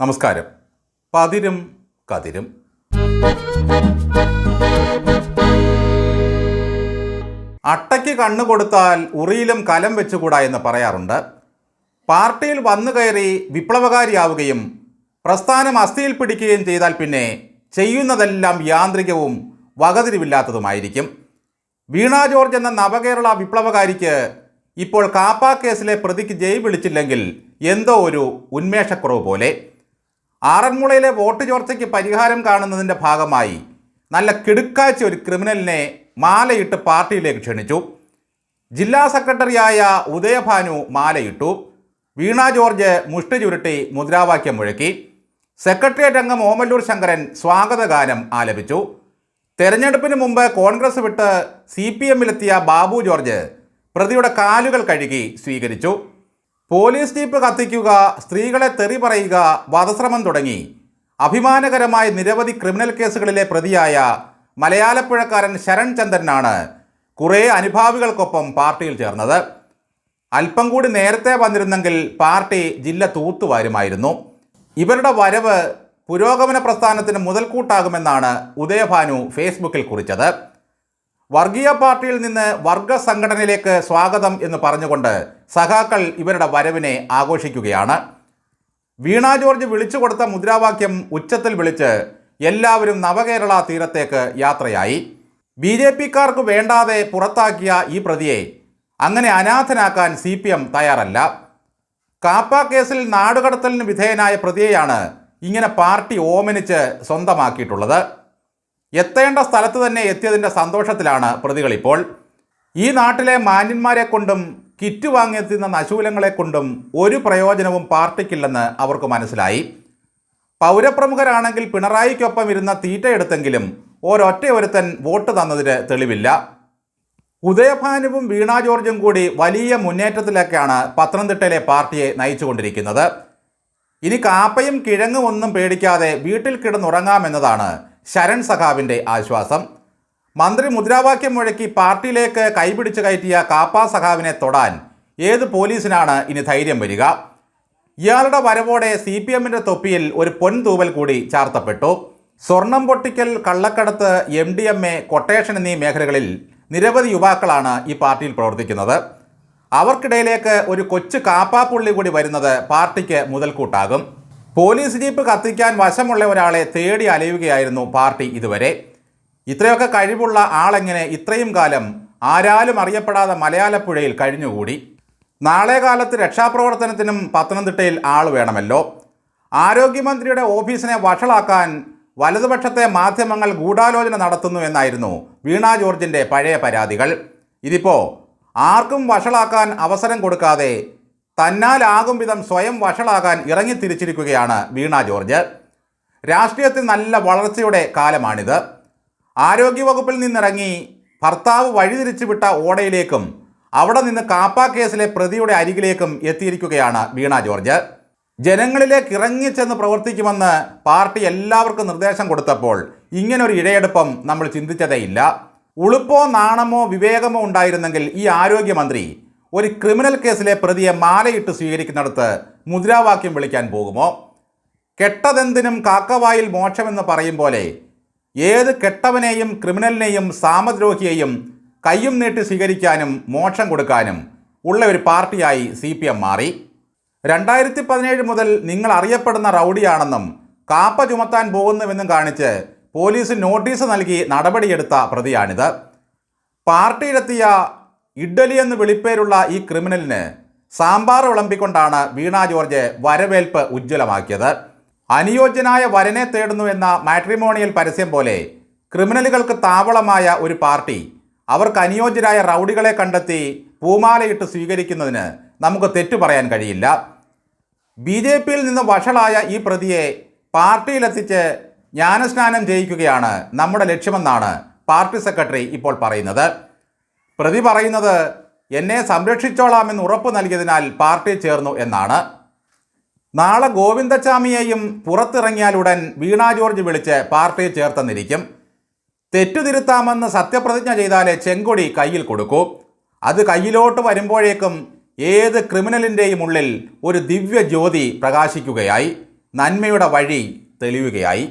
നമസ്കാരം. പതിരും കതിരും. അട്ടയ്ക്ക് കണ്ണു കൊടുത്താൽ ഉറിയിലും കലം വെച്ചുകൂടാ എന്ന് പറയാറുണ്ട്. പാർട്ടിയിൽ വന്നു കയറി വിപ്ലവകാരിയാവുകയും പ്രസ്ഥാനം അസ്ഥിയിൽ പിടിക്കുകയും ചെയ്താൽ പിന്നെ ചെയ്യുന്നതെല്ലാം യാന്ത്രികവും വകതിരിവില്ലാത്തതുമായിരിക്കും. വീണ ജോർജ് എന്ന നവകേരള വിപ്ലവകാരിക്ക് ഇപ്പോൾ കാപ്പ കേസിലെ പ്രതിക്ക് ജയ് വിളിച്ചില്ലെങ്കിൽ എന്തോ ഒരു ഉന്മേഷക്കുറവ് പോലെ. ആറന്മുളയിലെ വോട്ട് ചോർച്ചയ്ക്ക് പരിഹാരം കാണുന്നതിന്റെ ഭാഗമായി നല്ല കിടുക്കാഴ്ച ഒരു ക്രിമിനലിനെ മാലയിട്ട് പാർട്ടിയിലേക്ക് ക്ഷണിച്ചു. ജില്ലാ സെക്രട്ടറിയായ ഉദയഭാനു മാലയിട്ടു. വീണ ജോർജ് മുഷ്ടി ചുരുട്ടി മുദ്രാവാക്യം മുഴക്കി. സെക്രട്ടേറിയറ്റ് അംഗം ഓമല്ലൂർ ശങ്കരൻ സ്വാഗതഗാനം ആലപിച്ചു. തെരഞ്ഞെടുപ്പിന് മുമ്പ് കോൺഗ്രസ് വിട്ട് സി പി എമ്മിലെത്തിയ ബാബു ജോർജ് പ്രതിയുടെ കാലുകൾ കഴുകി സ്വീകരിച്ചു. പോലീസ് ജീപ്പ് കത്തിക്കുക സ്ത്രീകളെ തെറി പറയുക വധശ്രമം തുടങ്ങി. അഭിമാനകരമായ നിരവധി ക്രിമിനൽ കേസുകളിലെ പ്രതിയായ മലയാളപ്പുഴക്കാരൻ ശരൺ ചന്ദ്രനാണ് കുറേ അനുഭാവികൾക്കൊപ്പം പാർട്ടിയിൽ ചേർന്നത്. അല്പം കൂടി നേരത്തെ വന്നിരുന്നെങ്കിൽ പാർട്ടി ജില്ല തൂത്തുവാരുമായിരുന്നു. ഇവരുടെ വരവ് പുരോഗമന പ്രസ്ഥാനത്തിന് മുതൽക്കൂട്ടാകുമെന്നാണ് ഉദയഭാനു ഫേസ്ബുക്കിൽ കുറിച്ചത്. വർഗീയ പാർട്ടിയിൽ നിന്ന് വർഗ സംഘടനയിലേക്ക് സ്വാഗതം എന്ന് പറഞ്ഞുകൊണ്ട് സഖാക്കൾ ഇവരുടെ വരവിനെ ആഘോഷിക്കുകയാണ്. വീണ ജോർജ് വിളിച്ചു കൊടുത്ത മുദ്രാവാക്യം ഉച്ചത്തിൽ വിളിച്ച് എല്ലാവരും നവകേരള തീരത്തേക്ക് യാത്രയായി. ബി ജെ പിക്കാർക്ക് വേണ്ടാതെ പുറത്താക്കിയ ഈ പ്രതിയെ അങ്ങനെ അനാഥനാക്കാൻ സി പി എം തയ്യാറല്ല. കാപ്പ കേസിൽ നാടുകടത്തലിന് വിധേയനായ പ്രതിയെയാണ് ഇങ്ങനെ പാർട്ടി ഓമനിച്ച് സ്വന്തമാക്കിയിട്ടുള്ളത്. എത്തേണ്ട സ്ഥലത്ത് തന്നെ എത്തിയതിന്റെ സന്തോഷത്തിലാണ് പ്രതികളിപ്പോൾ. ഈ നാട്ടിലെ മാന്യന്മാരെ കൊണ്ടും കിറ്റ് വാങ്ങിയെത്തുന്ന നശൂലങ്ങളെ കൊണ്ടും ഒരു പ്രയോജനവും പാർട്ടിക്കില്ലെന്ന് അവർക്ക് മനസ്സിലായി. പൗരപ്രമുഖരാണെങ്കിൽ പിണറായിക്കൊപ്പം ഇരുന്ന തീറ്റയെടുത്തെങ്കിലും ഒരൊറ്റ ഒരുത്തൻ വോട്ട് തന്നതിന് തെളിവില്ല. ഉദയഭാനുവും വീണ ജോർജും കൂടി വലിയ മുന്നേറ്റത്തിലേക്കാണ് പത്തനംതിട്ടയിലെ പാർട്ടിയെ നയിച്ചുകൊണ്ടിരിക്കുന്നത്. ഇനി കാപ്പയും കിഴങ്ങും ഒന്നും പേടിക്കാതെ വീട്ടിൽ കിടന്നുറങ്ങാമെന്നതാണ് ശരൺ സഖാവിന്റെ ആശ്വാസം. മന്ത്രി മുദ്രാവാക്യം മുഴക്കി പാർട്ടിയിലേക്ക് കൈപിടിച്ച് കയറ്റിയ കാപ്പ സഖാവിനെ തൊടാൻ ഏത് പോലീസിനാണ് ഇനി ധൈര്യം വരിക? ഇയാളുടെ വരവോടെ സി പി എമ്മിന്റെ തൊപ്പിയിൽ ഒരു പൊൻതൂവൽ കൂടി ചാർത്തപ്പെട്ടു. സ്വർണം പൊട്ടിക്കൽ കള്ളക്കടത്ത് M D M A quotation എന്നീ മേഖലകളിൽ നിരവധി യുവാക്കളാണ് ഈ പാർട്ടിയിൽ പ്രവർത്തിക്കുന്നത്. അവർക്കിടയിലേക്ക് ഒരു കൊച്ചു കാപ്പാപ്പുള്ളി കൂടി വരുന്നത് പാർട്ടിക്ക് മുതൽക്കൂട്ടാകും. പോലീസ് ജീപ്പ് കത്തിക്കാൻ വശമുള്ള ഒരാളെ തേടി അലയുകയായിരുന്നു പാർട്ടി ഇതുവരെ. ഇത്രയൊക്കെ കഴിവുള്ള ആളെങ്ങനെ ഇത്രയും കാലം ആരാലും അറിയപ്പെടാതെ മലയാളപ്പുഴയിൽ കഴിഞ്ഞുകൂടി? നാളെ കാലത്ത് രക്ഷാപ്രവർത്തനത്തിനും പത്തനംതിട്ടയിൽ ആൾ വേണമല്ലോ. ആരോഗ്യമന്ത്രിയുടെ ഓഫീസിനെ വഷളാക്കാൻ വലതുപക്ഷത്തെ മാധ്യമങ്ങൾ ഗൂഢാലോചന നടത്തുന്നു എന്നായിരുന്നു വീണ ജോർജിന്റെ പഴയ പരാതികൾ. ഇതിപ്പോൾ ആർക്കും വഷളാക്കാൻ അവസരം കൊടുക്കാതെ തന്നാലാകും വിധം സ്വയം വഷളാകാൻ ഇറങ്ങിത്തിരിച്ചിരിക്കുകയാണ് വീണ ജോർജ്. രാഷ്ട്രീയത്തിൽ നല്ല വളർച്ചയുടെ കാലമാണിത്. ആരോഗ്യവകുപ്പിൽ നിന്നിറങ്ങി ഭർത്താവ് വഴിതിരിച്ചു വിട്ട ഓടയിലേക്കും അവിടെ നിന്ന് കാപ്പ കേസിലെ പ്രതിയുടെ അരികിലേക്കും എത്തിയിരിക്കുകയാണ് വീണ ജോർജ്. ജനങ്ങളിലേക്ക് ഇറങ്ങിച്ചെന്ന് പ്രവർത്തിക്കുമെന്ന് പാർട്ടി എല്ലാവർക്കും നിർദ്ദേശം കൊടുത്തപ്പോൾ ഇങ്ങനൊരു ഇഴയെടുപ്പം നമ്മൾ ചിന്തിച്ചതേയില്ല. ഉളുപ്പോ നാണമോ വിവേകമോ ഉണ്ടായിരുന്നെങ്കിൽ ഈ ആരോഗ്യമന്ത്രി ഒരു ക്രിമിനൽ കേസിലെ പ്രതിയെ മാലയിട്ട് സ്വീകരിക്കുന്നിടത്ത് മുദ്രാവാക്യം വിളിക്കാൻ പോകുമോ? കെട്ടതെന്തിനും കാക്കവായിൽ മോക്ഷമെന്ന് പറയും പോലെ ഏത് കെട്ടവനെയും ക്രിമിനലിനെയും സാമദ്രോഹിയെയും കയ്യും നീട്ടി സ്വീകരിക്കാനും മോക്ഷം കൊടുക്കാനും ഉള്ള ഒരു പാർട്ടിയായി സി പി എം മാറി. രണ്ടായിരത്തി പതിനേഴ് മുതൽ നിങ്ങൾ അറിയപ്പെടുന്ന റൗഡിയാണെന്നും കാപ്പ ചുമത്താൻ പോകുന്നുവെന്നും കാണിച്ച് പോലീസ് നോട്ടീസ് നൽകി നടപടിയെടുത്ത പ്രതിയാണിത്. പാർട്ടിയിലെത്തിയ ഇഡ്ഡലി എന്ന് വിളിപ്പേരുള്ള ഈ ക്രിമിനലിന് സാമ്പാർ വിളമ്പിക്കൊണ്ടാണ് വീണ ജോർജ് വരവേൽപ്പ് ഉജ്ജ്വലമാക്കിയത്. അനുയോജ്യനായ വരനെ തേടുന്നു എന്ന മാട്രിമോണിയൽ പരസ്യം പോലെ ക്രിമിനലുകൾക്ക് താവളമായ ഒരു പാർട്ടി അവർക്ക് അനുയോജ്യരായ റൗഡികളെ കണ്ടെത്തി പൂമാലയിട്ട് സ്വീകരിക്കുന്നതിന് നമുക്ക് തെറ്റു പറയാൻ കഴിയില്ല. ബി ജെ പിയിൽ നിന്ന് വഷളായ ഈ പ്രതിയെ പാർട്ടിയിലെത്തിച്ച് ജ്ഞാനസ്നാനം ചെയ്യിക്കുകയാണ് നമ്മുടെ ലക്ഷ്യമെന്നാണ് പാർട്ടി സെക്രട്ടറി ഇപ്പോൾ പറയുന്നത്. പ്രതി പറയുന്നത് എന്നെ സംരക്ഷിച്ചോളാമെന്ന് ഉറപ്പ് നൽകിയതിനാൽ പാർട്ടി ചേർന്നു എന്നാണ്. നാളെ ഗോവിന്ദച്ചാമിയെയും പുറത്തിറങ്ങിയാലുടൻ വീണ ജോർജ് വിളിച്ച് പാർട്ടിയിൽ ചേർത്തെന്നിരിക്കും. തെറ്റുതിരുത്താമെന്ന് സത്യപ്രതിജ്ഞ ചെയ്താലേ ചെങ്കൊടി കയ്യിൽ കൊടുക്കൂ. അത് കയ്യിലോട്ട് വരുമ്പോഴേക്കും ഏത് ക്രിമിനലിന്റെയും ഉള്ളിൽ ഒരു ദിവ്യ ജ്യോതി പ്രകാശിക്കുകയായി. നന്മയുടെ വഴി തെളിയുകയായി.